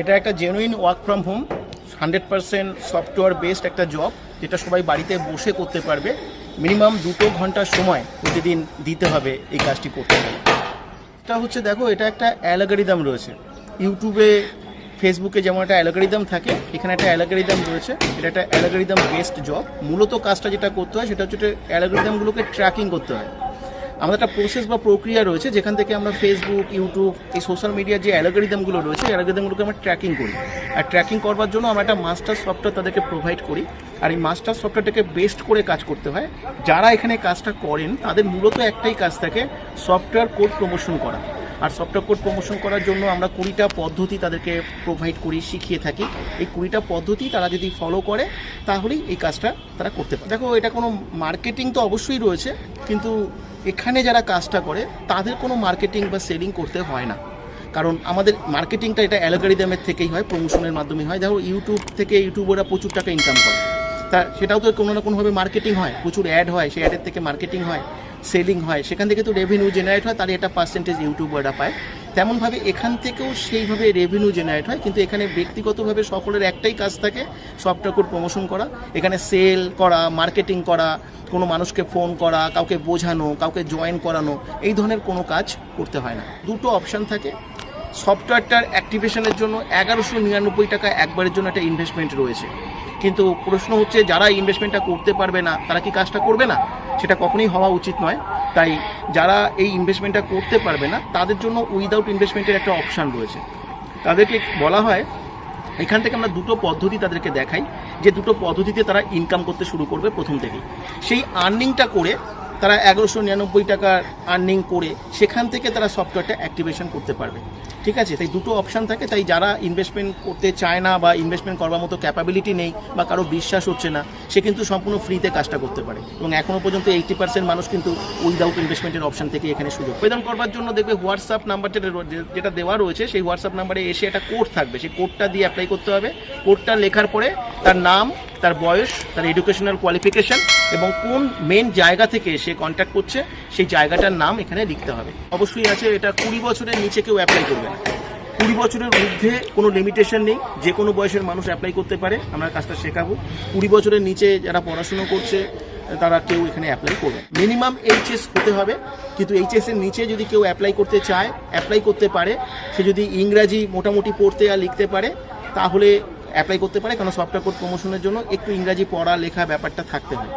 এটা একটা genuine work from home hundred percent software based একটা জব যেটা সবাই বাড়িতে বসে করতে পারবে। মিনিমাম দুটো ঘণ্টার সময় প্রতিদিন দিতে হবে এই কাজটি করতে হবে এটা হচ্ছে, দেখো, এটা একটা অ্যালগারিদম রয়েছে। ইউটিউবে ফেসবুকে যেমন একটা অ্যালগারিদম থাকে, এখানে একটা অ্যালগারিদম রয়েছে। এটা একটা অ্যালগারিদম বেসড জব মূলত কাজটা যেটা করতে হয়, সেটা হচ্ছে অ্যালগারিদমগুলোকে ট্র্যাকিং করতে হয়। আমাদের একটা প্রসেস বা প্রক্রিয়া রয়েছে, যেখান থেকে আমরা ফেসবুক ইউটিউব এই সোশ্যাল মিডিয়ার যে অ্যালগারিদমগুলো রয়েছে অ্যালগারিদমগুলোকে আমরা ট্র্যাকিং করি। আর ট্র্যাকিং করবার জন্য আমরা একটা মাস্টার সফটওয়্যার তাদেরকে প্রোভাইড করি। আর এই মাস্টার সফটওয়্যারটাকে বেস্ট করে কাজ করতে হয়। যারা এখানে কাজটা করেন, তাদের মূলত একটাই কাজ থাকে সফটওয়্যার কোড প্রমোশন করা। আর সফটওয়্যার কোড প্রমোশন করার জন্য আমরা কুড়িটা পদ্ধতি তাদেরকে প্রোভাইড করি, শিখিয়ে থাকি। এই কুড়িটা পদ্ধতি তারা যদি ফলো করে, তাহলেই এই কাজটা তারা করতে পারে। দেখো, এটা কোনো মার্কেটিং তো অবশ্যই রয়েছে, কিন্তু এখানে যারা কাজটা করে, তাদের কোনো মার্কেটিং বা সেলিং করতে হয় না। কারণ আমাদের মার্কেটিংটা এটা অ্যালগারিদমের থেকেই হয় প্রমোশনের মাধ্যমে হয়। দেখো ইউটিউব থেকে ইউটিউবরা প্রচুর টাকা ইনকাম করে। তা সেটাও তো কোনো না কোনোভাবে মার্কেটিং হয়। প্রচুর অ্যাড হয়, সেই অ্যাডের থেকে মার্কেটিং হয় সেলিং হয়। সেখান থেকে তো রেভিনিউ জেনারেট হয় তার একটা পার্সেন্টেজ ইউটিউবাররা পায়। তেমনভাবে এখান থেকেও সেইভাবে রেভিনিউ জেনারেট হয়, কিন্তু এখানে ব্যক্তিগতভাবে সকলের একটাই কাজ থাকে সফটওয়্যার ঠাকুর প্রমোশন করা। এখানে সেল করা মার্কেটিং করা, কোনো মানুষকে ফোন করা, কাউকে বোঝানো, কাউকে জয়েন করানো, এই ধরনের কোনো কাজ করতে হয় না। দুটো অপশান থাকে। সফটওয়্যারটার অ্যাক্টিভেশনের জন্য এগারোশো নিরানব্বই টাকা একবারের জন্য একটা ইনভেস্টমেন্ট রয়েছে। কিন্তু প্রশ্ন হচ্ছে, যারা ইনভেস্টমেন্টটা করতে পারবে না, তারা কি কাজটা করবে না? সেটা কখনোই হওয়া উচিত নয়। তাই যারা এই ইনভেস্টমেন্টটা করতে পারবে না, তাদের জন্য উইদাউট ইনভেস্টমেন্টের একটা অপশান রয়েছে। তাদেরকে বলা হয়, এখান থেকে আমরা দুটো পদ্ধতি তাদেরকে দেখাই, যে দুটো পদ্ধতিতে তারা ইনকাম করতে শুরু করবে প্রথম থেকেই। সেই আর্নিংটা করে তারা এগারোশো নিরানব্বই টাকার আর্নিং করে সেখান থেকে তারা সফটওয়্যারটা অ্যাক্টিভেশন করতে পারবে। ঠিক আছে? তাই দুটো অপশান থাকে। তাই যারা ইনভেস্টমেন্ট করতে চায় না বা ইনভেস্টমেন্ট করবার মতো ক্যাপাবিলিটি নেই বা কারও বিশ্বাস হচ্ছে না, সে কিন্তু সম্পূর্ণ ফ্রিতে কাজটা করতে পারে। এবং এখনও পর্যন্ত এইটি পার্সেন্ট মানুষ কিন্তু উইদাউট ইনভেস্টমেন্টের অপশান থেকে এখানে সুযোগ আবেদন করবার জন্য দেখবে হোয়াটসঅ্যাপ নাম্বার যেটা যেটা দেওয়া রয়েছে, সেই হোয়াটসঅ্যাপ নাম্বারে এসে একটা কোড থাকবে। সেই কোডটা দিয়ে অ্যাপ্লাই করতে হবে। কোডটা লেখার পরে তার নাম, তার বয়স, তার এডুকেশনাল কোয়ালিফিকেশন এবং কোন মেন জায়গা থেকে সে কন্ট্যাক্ট করছে, সেই জায়গাটার নাম এখানে লিখতে হবে। অবশ্যই আছে, এটা কুড়ি বছরের নিচে কেউ অ্যাপ্লাই করবে না। কুড়ি বছরের ঊর্ধ্বে কোনো লিমিটেশন নেই, যে কোনো বয়সের মানুষ অ্যাপ্লাই করতে পারে, আমরা কাজটা শেখাবো। কুড়ি বছরের নিচে যারা পড়াশুনো করছে, তারা কেউ এখানে অ্যাপ্লাই করবে মিনিমাম এইচএস হতে হবে, কিন্তু এইচএস এর নিচে যদি কেউ অ্যাপ্লাই করতে চায় অ্যাপ্লাই করতে পারে। সে যদি ইংরাজি মোটামুটি পড়তে আর লিখতে পারে, তাহলে অ্যাপ্লাই করতে পারে, কারণ সফটওয়্যার কোড প্রমোশনের জন্য একটু ইংরাজি পড়া, লেখা ব্যাপারটা থাকতে হয়